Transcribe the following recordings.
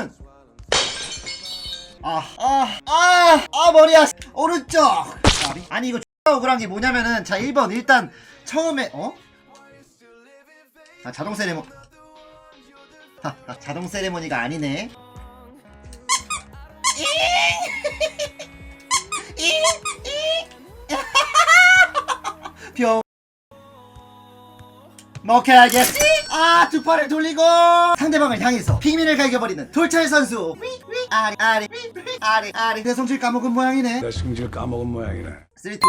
이거는 아 아 아 아 머리야 오른쪽. 아니, 이거 X가 억울한 게 뭐냐면은 자 1번 일단 처음에 어? 아 자동 세레모 하, 아, 자동 세레모니가 아니네. 병 먹혀야겠지? 아, 두 팔을 돌리고 상대방을 향해서 핑민을 갈겨버리는 돌철 선수. 위, 위, 아리, 아리, 위, 위, 아리, 아리. 내 성질 까먹은 모양이네. 내 승질 까먹은 모양이네. 3, 2, 1.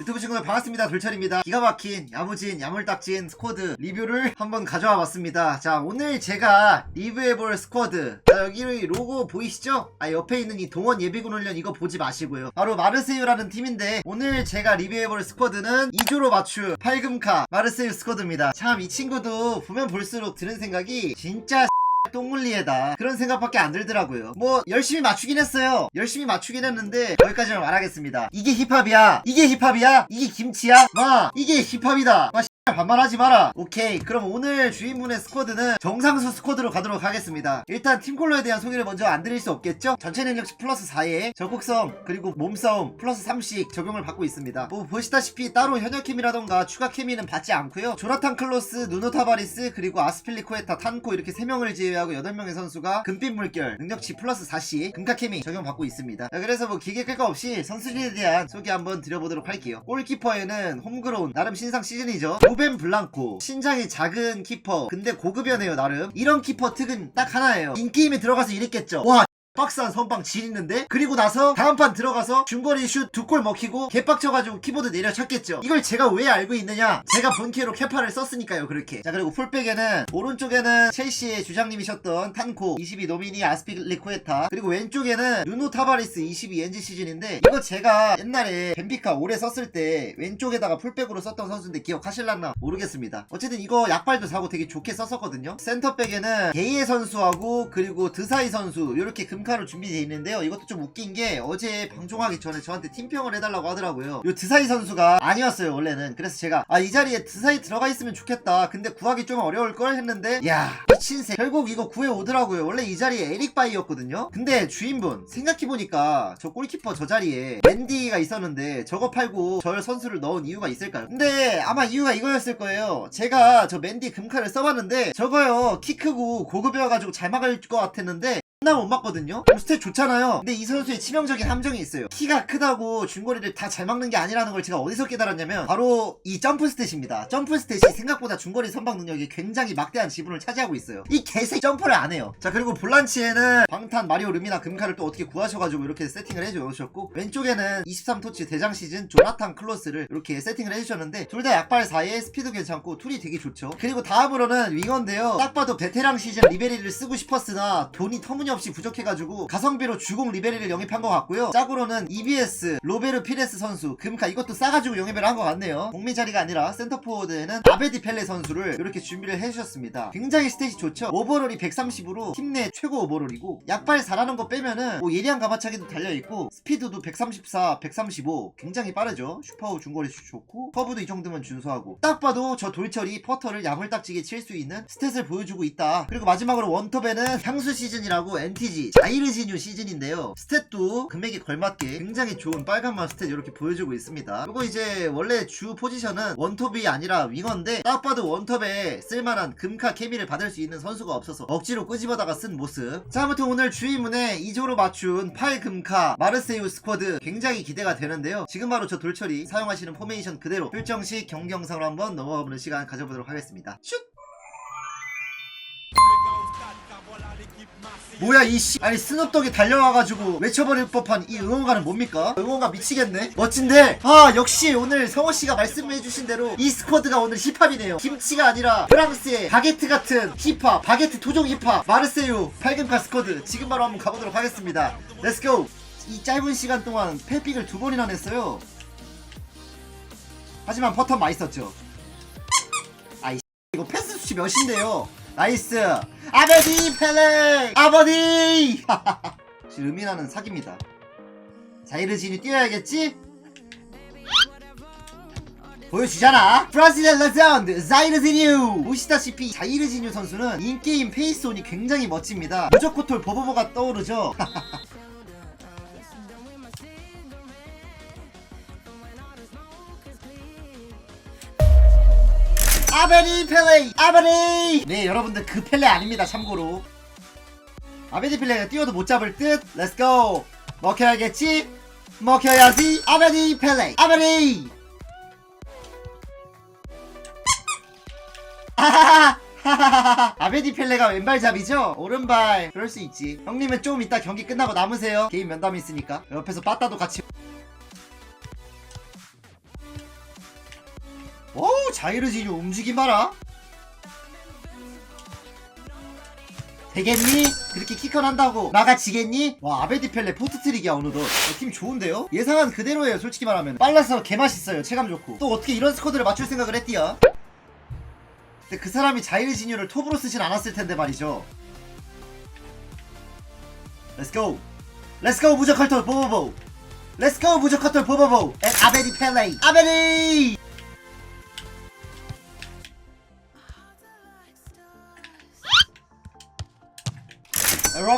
유튜브 친구들 반갑습니다. 돌철입니다. 기가 막힌 야무진 야물딱진 스쿼드 리뷰를 한번 가져와 봤습니다. 자 오늘 제가 리뷰해볼 스쿼드 자 여기 로고 보이시죠? 아 옆에 있는 이 동원 예비군 훈련 이거 보지 마시고요. 바로 마르세유라는 팀인데 오늘 제가 리뷰해볼 스쿼드는 2조로 맞춤 8금카 마르세유 스쿼드입니다. 참 이 친구도 보면 볼수록 드는 생각이 진짜 똥물리에다 그런 생각밖에 안 들더라고요. 뭐 열심히 맞추긴 했어요. 열심히 맞추긴 했는데 거기까지만 말하겠습니다. 이게 힙합이야. 이게 힙합이야. 이게 김치야. 마. 이게 힙합이다. 마. 씨발 반말하지 마라. 오케이. 그럼 오늘 주인분의 스쿼드는 정상수 스쿼드로 가도록 하겠습니다. 일단 팀콜러에 대한 소개를 먼저 안 드릴 수 없겠죠? 전체 능력치 플러스 4에 적극성 그리고 몸싸움 플러스 3씩 적용을 받고 있습니다. 뭐 보시다시피 따로 현역 캠이라던가 추가 캠이는 받지 않고요. 조나탄 클로스 누노 타바리스 그리고 아스필리코에타 탄코 이렇게 3명을 제외하고 8명의 선수가 금빛 물결 능력치 플러스 4씩 금카 캠이 적용받고 있습니다. 자, 그래서 뭐 기계 끌거 없이 선수들에 대한 소개 한번 드려보도록 할게요. 골키퍼에는 홈그로운 나름 신상 시즌이죠 루벤 블랑코. 신장이 작은 키퍼. 근데 고급이네요 나름. 이런 키퍼 특은 딱 하나예요. 인게임에 들어가서 이랬겠죠. 와 박스한 선빵 지리는데 그리고 나서 다음 판 들어가서 중거리 슛 두 골 먹히고 개빡쳐가지고 키보드 내려쳤겠죠. 이걸 제가 왜 알고 있느냐? 제가 본캐로 캐파를 썼으니까요 그렇게. 자 그리고 풀백에는 오른쪽에는 첼시의 주장님이셨던 탄코 22 노미니 아스피리코에타 그리고 왼쪽에는 누노 타바리스 22 엔지 시즌인데 이거 제가 옛날에 벤피카 오래 썼을 때 왼쪽에다가 풀백으로 썼던 선수인데 기억하실란나? 모르겠습니다. 어쨌든 이거 약발도 사고 되게 좋게 썼었거든요. 센터백에는 게이에 선수하고 그리고 드사이 선수 이렇게 금 카로 준비되어 있는데요. 이것도 좀 웃긴 게 어제 방송하기 전에 저한테 팀평을 해달라고 하더라고요. 요 드사이 선수가 아니었어요 원래는. 그래서 제가 아 이 자리에 드사이 들어가 있으면 좋겠다. 근데 구하기 좀 어려울 걸 했는데 야 미친새. 결국 이거 구해 오더라고요. 원래 이 자리에 에릭 바이였거든요. 근데 주인분 생각해보니까 저 골키퍼 저 자리에 맨디가 있었는데 저거 팔고 저 선수를 넣은 이유가 있을까요? 근데 아마 이유가 이거였을 거예요. 제가 저 맨디 금카를 써봤는데 저거요 키 크고 고급이어가지고 잘 막을 것 같았는데 나 못 맞거든요? 스탯 좋잖아요. 근데 이 선수의 치명적인 함정이 있어요. 키가 크다고 중거리를 다 잘 막는 게 아니라는 걸 제가 어디서 깨달았냐면 바로 이 점프 스탯입니다. 점프 스탯이 생각보다 중거리 선방 능력이 굉장히 막대한 지분을 차지하고 있어요. 이 개새 점프를 안 해요. 자 그리고 볼란치에는 방탄 마리오 르미나 금카를 또 어떻게 구하셔가지고 이렇게 세팅을 해주셨고 왼쪽에는 23토치 대장 시즌 조나탄 클로스를 이렇게 세팅을 해주셨는데 둘 다 약발 사이에 스피드 괜찮고 툴이 되게 좋죠. 그리고 다음으로는 윙어인데요. 딱 봐도 베테랑 시즌 리베리를 쓰고 싶었으나 돈이 터무니없 이 부족해가지고 가성비로 주공 리베리를 영입한 것 같고요. 짝으로는 EBS 로베르 피레스 선수 금카 이것도 싸가지고 영입을 한 것 같네요. 공미 자리가 아니라 센터포워드에는 아베디 펠레 선수를 이렇게 준비를 해주셨습니다. 굉장히 스탯이 좋죠. 오버롤이 130으로 팀 내 최고 오버롤이고 약발 4라는 거 빼면은 뭐 예리한 가마차기도 달려있고 스피드도 134, 135 굉장히 빠르죠. 슈퍼 중거리 슛 좋고 커브도 이 정도면 준수하고 딱 봐도 저 돌철이 퍼터를 야물딱지게 칠 수 있는 스탯을 보여주고 있다. 그리고 마지막으로 원톱에는 향수 시즌이라고 NTG 자이르지뉴 시즌인데요. 스탯도 금액에 걸맞게 굉장히 좋은 빨간맛 스탯 이렇게 보여주고 있습니다. 이거 이제 원래 주 포지션은 원톱이 아니라 윙어인데 딱 봐도 원톱에 쓸만한 금카 케미를 받을 수 있는 선수가 없어서 억지로 끄집어다가 쓴 모습. 자 아무튼 오늘 주의문에 2조로 맞춘 8금카 마르세유 스쿼드 굉장히 기대가 되는데요. 지금 바로 저 돌철이 사용하시는 포메이션 그대로 설정식 경경상으로 한번 넘어가 보는 시간 가져보도록 하겠습니다. 슛! 뭐야 이씨. 아니 스눕독이 달려와가지고 외쳐버릴 법한 이 응원가는 뭡니까? 응원가 미치겠네. 멋진데? 아 역시 오늘 성호씨가 말씀해주신 대로 이 스쿼드가 오늘 힙합이네요. 김치가 아니라 프랑스의 바게트 같은 힙합 바게트 토종 힙합. 마르세유 팔금카 스쿼드. 지금 바로 한번 가보도록 하겠습니다. 렛츠고 이 짧은 시간 동안 패픽을 두 번이나 냈어요. 하지만 퍼터 맛있었죠. 아이 이거 패스 수치 몇인데요 나이스. 아버디 펠레! 아버디 지금 의미나는 사기입니다. 자이르진이 뛰어야겠지? 보여주잖아. 브라질의 레전드 자이르지뉴 보시다시피 자이르지뉴 선수는 인게임 페이스온이 굉장히 멋집니다. 무조코톨 버버버가 떠오르죠 아베리 펠레이 아베리! 네 여러분들 그 펠레 아닙니다 참고로. 아베리 펠레가 뛰어도 못 잡을 듯. 렛츠고 먹혀야겠지? 먹혀야지 아베리 펠레이 아베리! 아하하 아베디 펠레가 왼발잡이죠? 오른발. 그럴 수 있지. 형님은 좀 이따 경기 끝나고 남으세요. 개인 면담이 있으니까. 옆에서 빠따도 같이 자이르지뉴 움직임 봐라. 되겠니? 그렇게 키컨 한다고. 막아지겠니? 와 아베디 펠레 포트트릭이야 어느덧 어, 팀 좋은데요? 예상한 그대로예요 솔직히 말하면. 빨라서 개맛있어요 체감 좋고. 또 어떻게 이런 스쿼드를 맞출 생각을 했디야? 근데 그 사람이 자이르지뉴를 톱으로 쓰진 않았을 텐데 말이죠. 렛츠고 렛츠고 무적컬털 보보보 렛츠고 무적컬털 보보보 앤 아베디 펠레이 아베디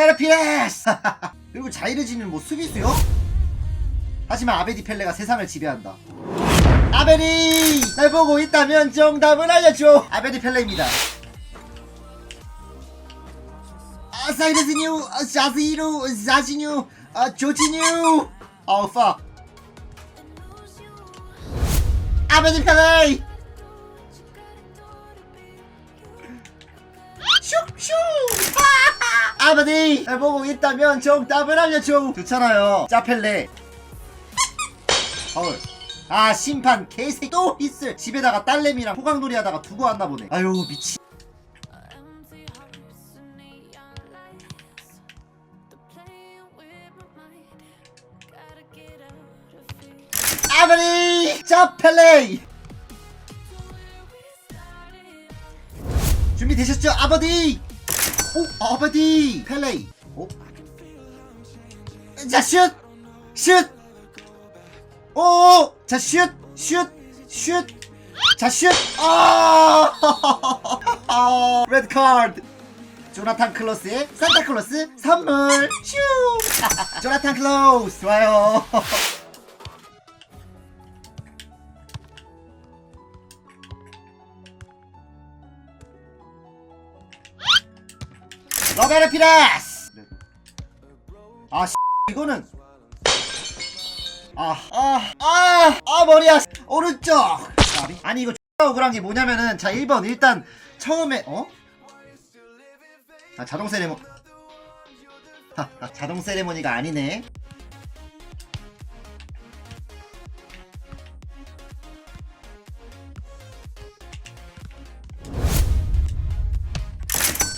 로베르 피레스! 그리고 자이르지는 뭐 수비수요? 하지만 아베디 펠레가 세상을 지배한다. 아베디! 날 보고 있다면 정답을 알려줘! 아베디 펠레입니다. 아 사이르지뉴 아, 자지루 자지뉴 아 조지뉴! 아우 팍 아베디 펠레 슉슉! 아버지 날 보고 있다면 정답을 알려줘. 좋잖아요. 짜펠레. 파울. 아 심판 개새끼 또 히스 집에다가 딸내미랑 호강놀이 하다가 두고 왔나 보네. 아유 미치. 아버지 짜펠레 준비되셨죠 아버지 오 아버지 펠레이 오? 자 슛! 슛! 오! 자 슛! 슛! 슛! 자 슛! 아! 레드 카드 조나탄 클로스의 산타클로스 선물 슈! 조나탄 클로스 좋아요 로베르 피레스! 아 씨, 이거는. 아아아아 머리야 오른쪽. 아니, 아니 이거 억울한 게 뭐냐면은 자 1번 일단 처음에 어? 아 자동 세레모 하하, 자동 세레모니가 아니네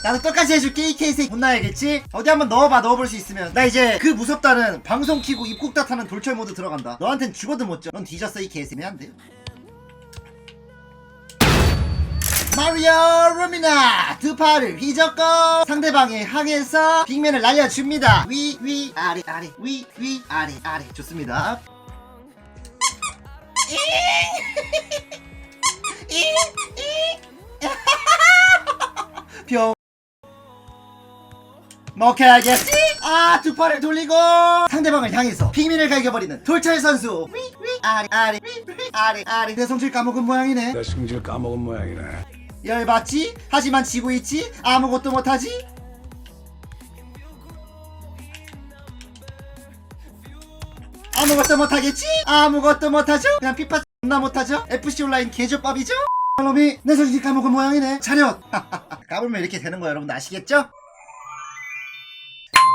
나도 똑같이 해줄게 이 케이스 혼나야겠지? 어디 한번 넣어봐 넣어볼 수 있으면. 나 이제 그 무섭다는 방송 키고 입국다 타는 돌철 모드 들어간다. 너한텐 죽어도 못져넌 뒤졌어 이 개새끼 안돼 마리오 루미나 두 팔을 휘젓고 상대방을 향해서 빅맨을 날려줍니다. 위 위 아래 아래. 위 위 아래 아래. 좋습니다. 병 먹혀야겠지? 아, 두 팔을 돌리고 상대방을 향해서 빅민을 갈겨버리는 돌철 선수. 위, 위, 아래, 아래, 위, 위, 아래, 아래. 내 성질 까먹은 모양이네. 내 승질 까먹은 모양이네. 열받지? 하지만 지고 있지? 아무것도 못하지? 아무것도 못하겠지? 아무것도 못하죠? 그냥 피파 존나 못하죠? FC 온라인 개조밥이죠? 놈이 내 성질 까먹은 모양이네. 차렷! 까불면 이렇게 되는 거 여러분 아시겠죠?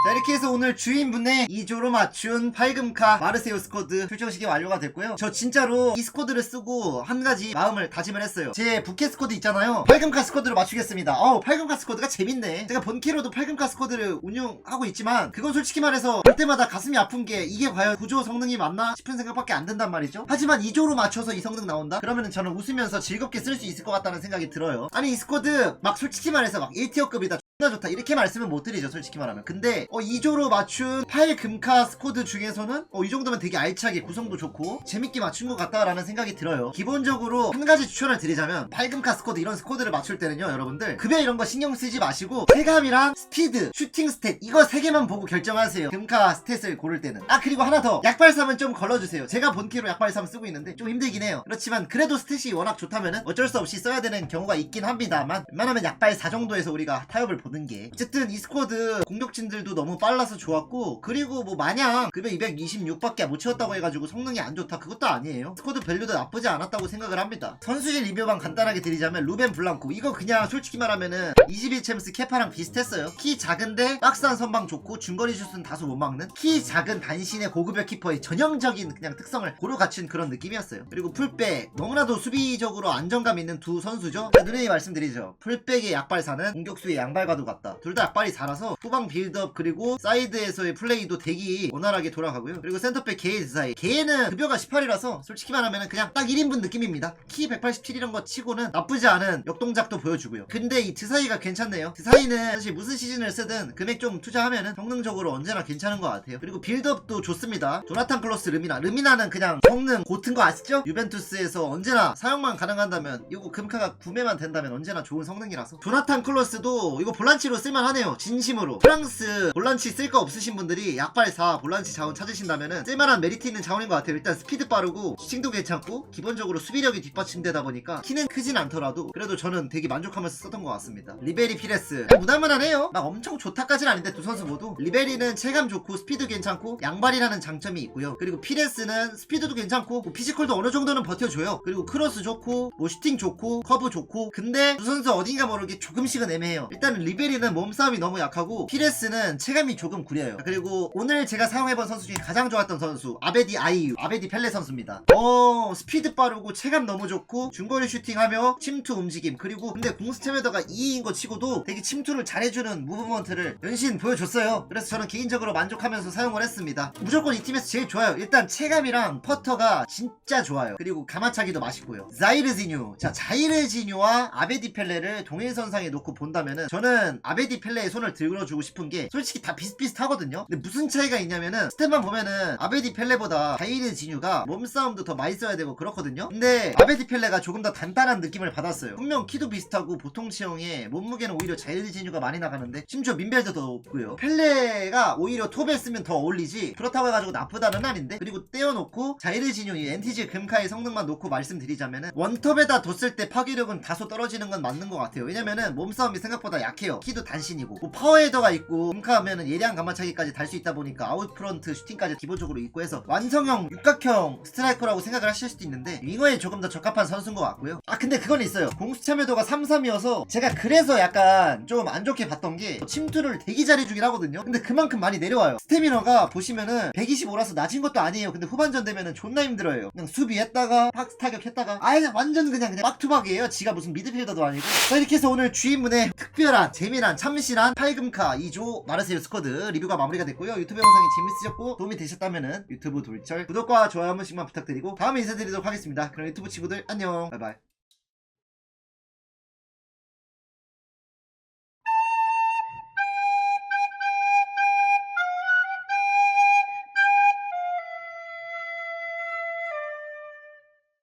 자 이렇게 해서 오늘 주인분의 2조로 맞춘 8금카 마르세우 스쿼드 출정식이 완료가 됐고요. 저 진짜로 이 스쿼드를 쓰고 한 가지 마음을 다짐을 했어요. 제 부캐 스쿼드 있잖아요. 8금카 스쿼드로 맞추겠습니다. 어우 8금카 스쿼드가 재밌네. 제가 본캐로도 8금카 스쿼드를 운영하고 있지만 그건 솔직히 말해서 볼 때마다 가슴이 아픈 게 이게 과연 구조 성능이 맞나 싶은 생각밖에 안 든단 말이죠. 하지만 2조로 맞춰서 이 성능 나온다? 그러면은 저는 웃으면서 즐겁게 쓸 수 있을 것 같다는 생각이 들어요. 아니 이 스쿼드 막 솔직히 말해서 막 1티어급이다 나 좋다. 이렇게 말씀은 못 드리죠 솔직히 말하면. 근데 어 2조로 맞춘 8금카 스쿼드 중에서는 어 이 정도면 되게 알차게 구성도 좋고 재밌게 맞춘 것 같다라는 생각이 들어요. 기본적으로 한 가지 추천을 드리자면 8금카 스쿼드 이런 스쿼드를 맞출 때는요 여러분들. 급여 이런 거 신경 쓰지 마시고 체감이랑 스피드 슈팅 스탯 이거 세 개만 보고 결정하세요. 금카 스탯을 고를 때는. 아 그리고 하나 더. 약발삼은 좀 걸러주세요. 제가 본캐로 약발삼 쓰고 있는데 좀 힘들긴 해요. 그렇지만 그래도 스탯이 워낙 좋다면은 어쩔 수 없이 써야 되는 경우가 있긴 합니다만 웬만하면 약발 4 정도에서 우리가 타협을 보는 게. 어쨌든 이 스쿼드 공격진들도 너무 빨라서 좋았고 그리고 뭐 마냥 급여 226밖에 못 채웠다고 해가지고 성능이 안 좋다. 그것도 아니에요. 스쿼드 밸류도 나쁘지 않았다고 생각을 합니다. 선수진 리뷰만 간단하게 드리자면 루벤 블랑코. 이거 그냥 솔직히 말하면은 21 챔스 케파랑 비슷했어요. 키 작은데 박스한 선방 좋고 중거리 슛은 다소 못 막는 키 작은 단신의 고급여 키퍼의 전형적인 그냥 특성을 고루 갖춘 그런 느낌이었어요. 그리고 풀백. 너무나도 수비적으로 안정감 있는 두 선수죠. 누누이 말씀드리죠. 풀백의 약발사는 공격수의 양발과 도 같다. 둘다 약발이 잘해서 후방 빌드업 그리고 사이드에서의 플레이도 되게 원활하게 돌아가고요. 그리고 센터백 게이 드사이 게이는 급여가 18이라서 솔직히 말하면 그냥 딱 1인분 느낌입니다. 키 187 이런 거 치고는 나쁘지 않은 역동작도 보여주고요. 근데 이 드사이가 괜찮네요. 드사이는 사실 무슨 시즌을 쓰든 금액 좀 투자하면은 성능적으로 언제나 괜찮은 것 같아요. 그리고 빌드업도 좋습니다. 조나탄 클로스 르미나. 르미나는 그냥 성능 고튼 거 아시죠? 유벤투스에서 언제나 사용만 가능한다면 이거 금카가 구매만 된다면 언제나 좋은 성능이라서. 조나탄 클로스도 이거 볼 란치로 쓸만하네요. 진심으로. 프랑스 볼란치 쓸 거 없으신 분들이 약발 4 볼란치 자원 찾으신다면은 쓸만한 메리트 있는 자원인 것 같아요. 일단 스피드 빠르고 슈팅도 괜찮고 기본적으로 수비력이 뒷받침되다 보니까 키는 크진 않더라도 그래도 저는 되게 만족하면서 썼던 것 같습니다. 리베리 피레스. 무난무난해요. 막 엄청 좋다까진 아닌데 두 선수 모두. 리베리는 체감 좋고 스피드 괜찮고 양발이라는 장점이 있고요. 그리고 피레스는 스피드도 괜찮고 뭐 피지컬도 어느 정도는 버텨줘요. 그리고 크로스 좋고 뭐 슈팅 좋고 커브 좋고. 근데 두 선수 어딘가 모르게 조금씩은 애매해요. 일단은 리 베리는 몸싸움이 너무 약하고 피레스는 체감이 조금 구려요. 그리고 오늘 제가 사용해본 선수 중에 가장 좋았던 선수 아베디 아이유 아베디 펠레 선수입니다. 어 스피드 빠르고 체감 너무 좋고 중거리 슈팅하며 침투 움직임 그리고 근데 공스체메더가 2인 거 치고도 되게 침투를 잘해주는 무브먼트를 연신 보여줬어요. 그래서 저는 개인적으로 만족하면서 사용을 했습니다. 무조건 이 팀에서 제일 좋아요. 일단 체감이랑 퍼터가 진짜 좋아요. 그리고 가마차기도 맛있고요. 자이르지뉴. 자 자이르지뉴와 아베디 펠레를 동일 선상에 놓고 본다면은 저는 아베디 펠레의 손을 들어주고 싶은 게 솔직히 다 비슷비슷하거든요. 근데 무슨 차이가 있냐면은 스텝만 보면은 아베디 펠레보다 자이르지뉴가 몸싸움도 더 많이 써야 되고 그렇거든요. 근데 아베디 펠레가 조금 더 단단한 느낌을 받았어요. 분명 키도 비슷하고 보통 체형에 몸무게는 오히려 자이르지뉴가 많이 나가는데 심지어 민벨도 더 높고요. 펠레가 오히려 톱에 쓰면 더 어울리지 그렇다고 해가지고 나쁘다는 아닌데 그리고 떼어놓고 자이르지뉴 이 NTG 금카의 성능만 놓고 말씀드리자면은 원톱에다 뒀을 때 파괴력은 다소 떨어지는 건 맞는 것 같아요. 왜냐면은 몸싸움이 생각보다 약해요 키도 단신이고 뭐 파워헤더가 있고 금카 하면은 예리한 가마차기까지 달 수 있다 보니까 아웃프런트 슈팅까지 기본적으로 있고 해서 완성형 육각형 스트라이커라고 생각을 하실 수도 있는데 윙어에 조금 더 적합한 선수인 것 같고요. 아 근데 그건 있어요. 공수 참여도가 3-3이어서 제가 그래서 약간 좀 안 좋게 봤던 게 침투를 되게 잘해주긴 하거든요. 근데 그만큼 많이 내려와요. 스태미너가 보시면은 125라서 낮은 것도 아니에요. 근데 후반전 되면은 존나 힘들어요. 그냥 수비했다가 박스 타격했다가 아예 완전 그냥 그냥 빡투박이에요. 지가 무슨 미드필더도 아니고. 자 이렇게 해서 오늘 주인문의 특별한 재미난 참신한 8금카 2조 마르세유 스쿼드 리뷰가 마무리가 됐고요. 유튜브 영상이 재밌으셨고 도움이 되셨다면은 유튜브 돌철 구독과 좋아요 한 번씩만 부탁드리고 다음에 인사드리도록 하겠습니다. 그럼 유튜브 친구들 안녕. 바이바이